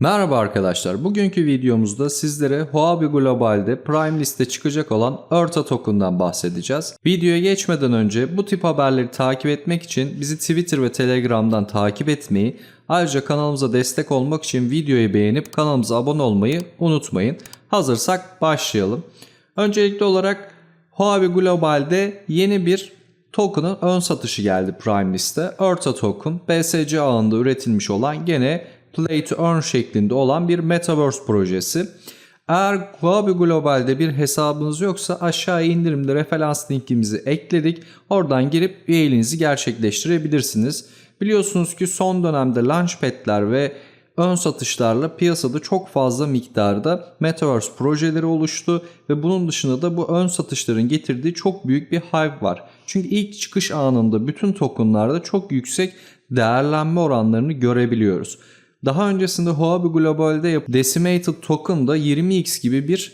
Merhaba arkadaşlar. Bugünkü videomuzda sizlere Huobi Global'de Prime liste çıkacak olan Örta Token'dan bahsedeceğiz. Videoya geçmeden önce bu tip haberleri takip etmek için bizi Twitter ve Telegram'dan takip etmeyi, ayrıca kanalımıza destek olmak için videoyu beğenip kanalımıza abone olmayı unutmayın. Hazırsak başlayalım. Öncelikli olarak Huobi Global'de yeni bir token'ın ön satışı geldi Prime liste. Örta token BSC ağında üretilmiş olan gene Play to Earn şeklinde olan bir Metaverse projesi. Eğer Huobi Global'de bir hesabınız yoksa aşağıya indirimde referans linkimizi ekledik. Oradan girip üyeliğinizi gerçekleştirebilirsiniz. Biliyorsunuz ki son dönemde Launchpad'ler ve ön satışlarla piyasada çok fazla miktarda Metaverse projeleri oluştu ve bunun dışında da bu ön satışların getirdiği çok büyük bir hype var. Çünkü ilk çıkış anında bütün tokenlarda çok yüksek değerlenme oranlarını görebiliyoruz. Daha öncesinde Huobi Global'de yap- Decimated Token'da 20x gibi bir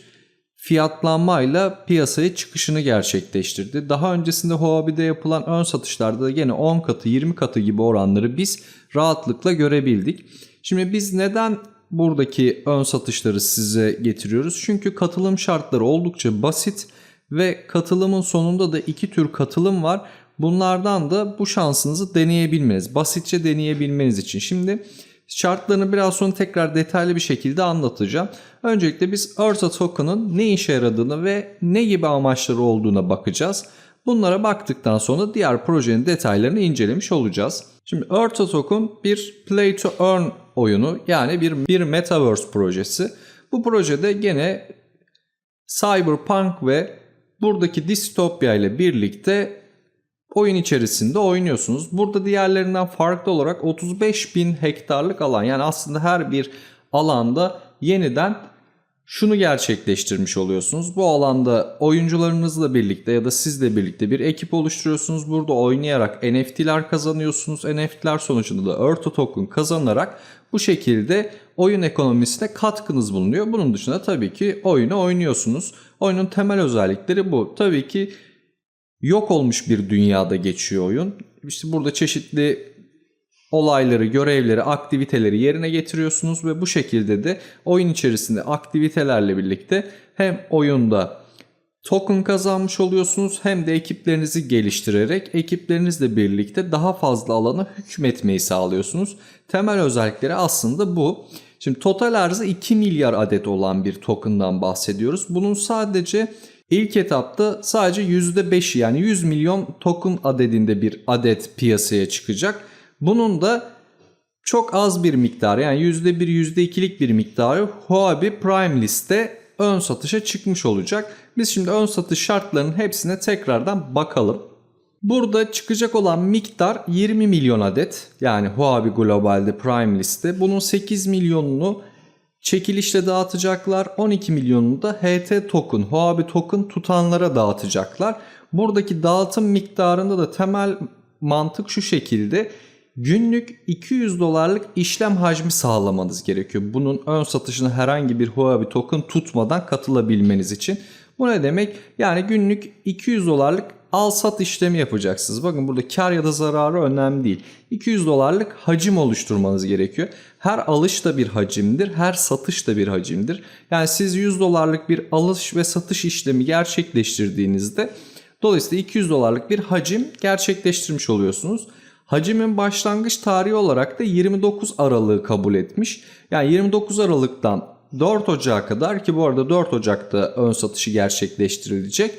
fiyatlanmayla piyasaya çıkışını gerçekleştirdi. Daha öncesinde Huobi'de yapılan ön satışlarda da yine 10 katı 20 katı gibi oranları biz rahatlıkla görebildik. Şimdi biz neden buradaki ön satışları size getiriyoruz? Çünkü katılım şartları oldukça basit ve katılımın sonunda da iki tür katılım var. Bunlardan da bu şansınızı deneyebilmeniz, basitçe deneyebilmeniz için. Şimdi Şartlarını biraz sonra tekrar detaylı bir şekilde anlatacağım. Öncelikle biz Örta Token'ın ne işe yaradığını ve ne gibi amaçları olduğuna bakacağız. Bunlara baktıktan sonra diğer projenin detaylarını incelemiş olacağız. Şimdi Örta Token bir Play to Earn oyunu yani bir, bir Metaverse projesi. Bu projede gene Cyberpunk ve buradaki distopya ile birlikte oyun içerisinde oynuyorsunuz. Burada diğerlerinden farklı olarak 35 bin hektarlık alan yani aslında her bir alanda yeniden şunu gerçekleştirmiş oluyorsunuz. Bu alanda oyuncularınızla birlikte ya da sizle birlikte bir ekip oluşturuyorsunuz. Burada oynayarak NFT'ler kazanıyorsunuz. NFT'ler sonucunda da Örtü Token kazanarak bu şekilde oyun ekonomisine katkınız bulunuyor. Bunun dışında tabii ki oyunu oynuyorsunuz. Oyunun temel özellikleri bu. Tabii ki yok olmuş bir dünyada geçiyor oyun. İşte burada çeşitli olayları, görevleri, aktiviteleri yerine getiriyorsunuz ve bu şekilde de oyun içerisinde aktivitelerle birlikte hem oyunda token kazanmış oluyorsunuz hem de ekiplerinizi geliştirerek ekiplerinizle birlikte daha fazla alana hükmetmeyi sağlıyorsunuz. Temel özellikleri aslında bu. Şimdi total arzı 2 milyar adet olan bir token'dan bahsediyoruz. Bunun sadece İlk etapta sadece %5'i yani 100 milyon token adedinde bir adet piyasaya çıkacak. Bunun da çok az bir miktar yani %1 %2'lik bir miktarı Huobi Prime liste ön satışa çıkmış olacak. Biz şimdi ön satış şartlarının hepsine tekrardan bakalım. Burada çıkacak olan miktar 20 milyon adet. Yani Huobi Global'de Prime liste. Bunun 8 milyonunu çekilişle dağıtacaklar. 12 milyonunu da HT token, Huobi token tutanlara dağıtacaklar. Buradaki dağıtım miktarında da temel mantık şu şekilde. Günlük 200 dolarlık işlem hacmi sağlamanız gerekiyor. Bunun ön satışına herhangi bir Huobi token tutmadan katılabilmeniz için. Bu ne demek? Yani günlük 200 dolarlık al sat işlemi yapacaksınız. Bakın burada kar ya da zararı önemli değil. 200 dolarlık hacim oluşturmanız gerekiyor. Her alış da bir hacimdir, her satış da bir hacimdir. Yani siz 100 dolarlık bir alış ve satış işlemi gerçekleştirdiğinizde dolayısıyla 200 dolarlık bir hacim gerçekleştirmiş oluyorsunuz. Hacimin başlangıç tarihi olarak da 29 Aralık'ı kabul etmiş. Yani 29 Aralık'tan 4 Ocak'a kadar ki bu arada 4 Ocak'ta ön satışı gerçekleştirilecek.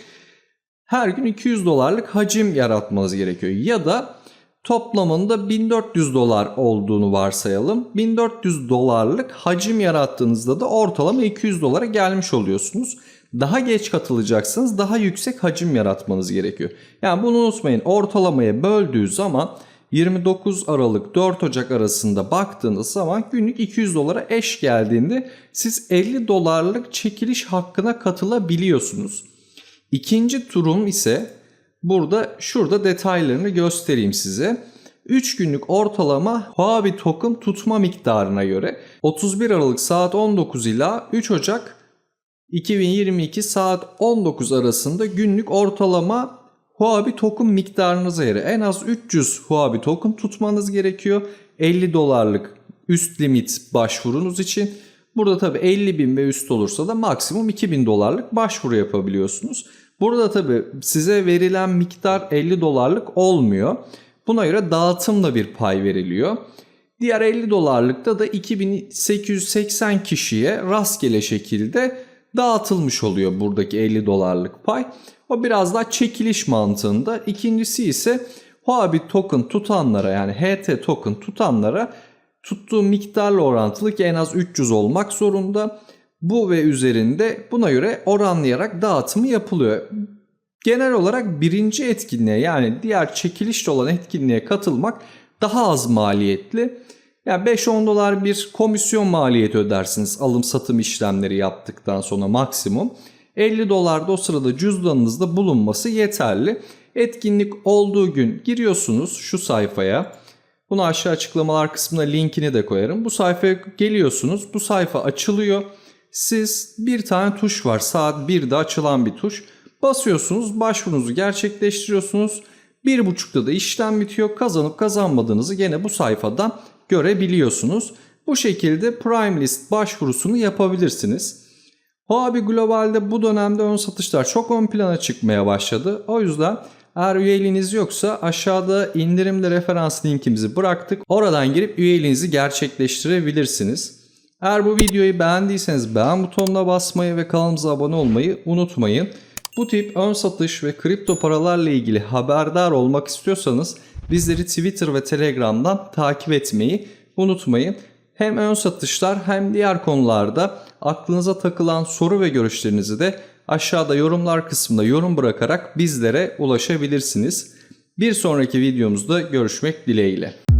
Her gün 200 dolarlık hacim yaratmanız gerekiyor. Ya da toplamında 1400 dolar olduğunu varsayalım. 1400 dolarlık hacim yarattığınızda da ortalama 200 dolara gelmiş oluyorsunuz. Daha geç katılacaksınız daha yüksek hacim yaratmanız gerekiyor. Yani bunu unutmayın ortalamaya böldüğü zaman 29 Aralık 4 Ocak arasında baktığınız zaman günlük 200 dolara eş geldiğinde siz 50 dolarlık çekiliş hakkına katılabiliyorsunuz. İkinci turum ise burada şurada detaylarını göstereyim size. 3 günlük ortalama Huobi token tutma miktarına göre 31 Aralık saat 19 ila 3 Ocak 2022 saat 19 arasında günlük ortalama Huobi token miktarınıza göre en az 300 Huobi token tutmanız gerekiyor. 50 dolarlık üst limit başvurunuz için. Burada tabi 50 bin ve üst olursa da maksimum 2000 dolarlık başvuru yapabiliyorsunuz. Burada tabi size verilen miktar 50 dolarlık olmuyor. Buna göre dağıtımla bir pay veriliyor. Diğer 50 dolarlıkta da 2880 kişiye rastgele şekilde dağıtılmış oluyor buradaki 50 dolarlık pay. O biraz daha çekiliş mantığında. İkincisi ise Huobi token tutanlara yani HT token tutanlara tuttuğu miktarla orantılı ki en az 300 olmak zorunda. Bu ve üzerinde buna göre oranlayarak dağıtımı yapılıyor. Genel olarak birinci etkinliğe yani diğer çekilişte olan etkinliğe katılmak daha az maliyetli. Yani 5-10 dolar bir komisyon maliyeti ödersiniz alım satım işlemleri yaptıktan sonra maksimum. 50 dolar da o sırada cüzdanınızda bulunması yeterli. Etkinlik olduğu gün giriyorsunuz şu sayfaya. Bunu aşağı açıklamalar kısmına linkini de koyarım. Bu sayfaya geliyorsunuz. Bu sayfa açılıyor. Siz bir tane tuş var. Saat 1'de açılan bir tuş. Basıyorsunuz, başvurunuzu gerçekleştiriyorsunuz. Bir buçukta da işlem bitiyor. Kazanıp kazanmadığınızı gene bu sayfadan görebiliyorsunuz. Bu şekilde Prime List başvurusunu yapabilirsiniz. Huobi Global'de bu dönemde ön satışlar çok ön plana çıkmaya başladı. O yüzden eğer üyeliğiniz yoksa aşağıda indirimli referans linkimizi bıraktık. Oradan girip üyeliğinizi gerçekleştirebilirsiniz. Eğer bu videoyu beğendiyseniz beğen butonuna basmayı ve kanalımıza abone olmayı unutmayın. Bu tip ön satış ve kripto paralarla ilgili haberdar olmak istiyorsanız bizleri Twitter ve Telegram'dan takip etmeyi unutmayın. Hem ön satışlar hem diğer konularda aklınıza takılan soru ve görüşlerinizi de aşağıda yorumlar kısmında yorum bırakarak bizlere ulaşabilirsiniz. Bir sonraki videomuzda görüşmek dileğiyle.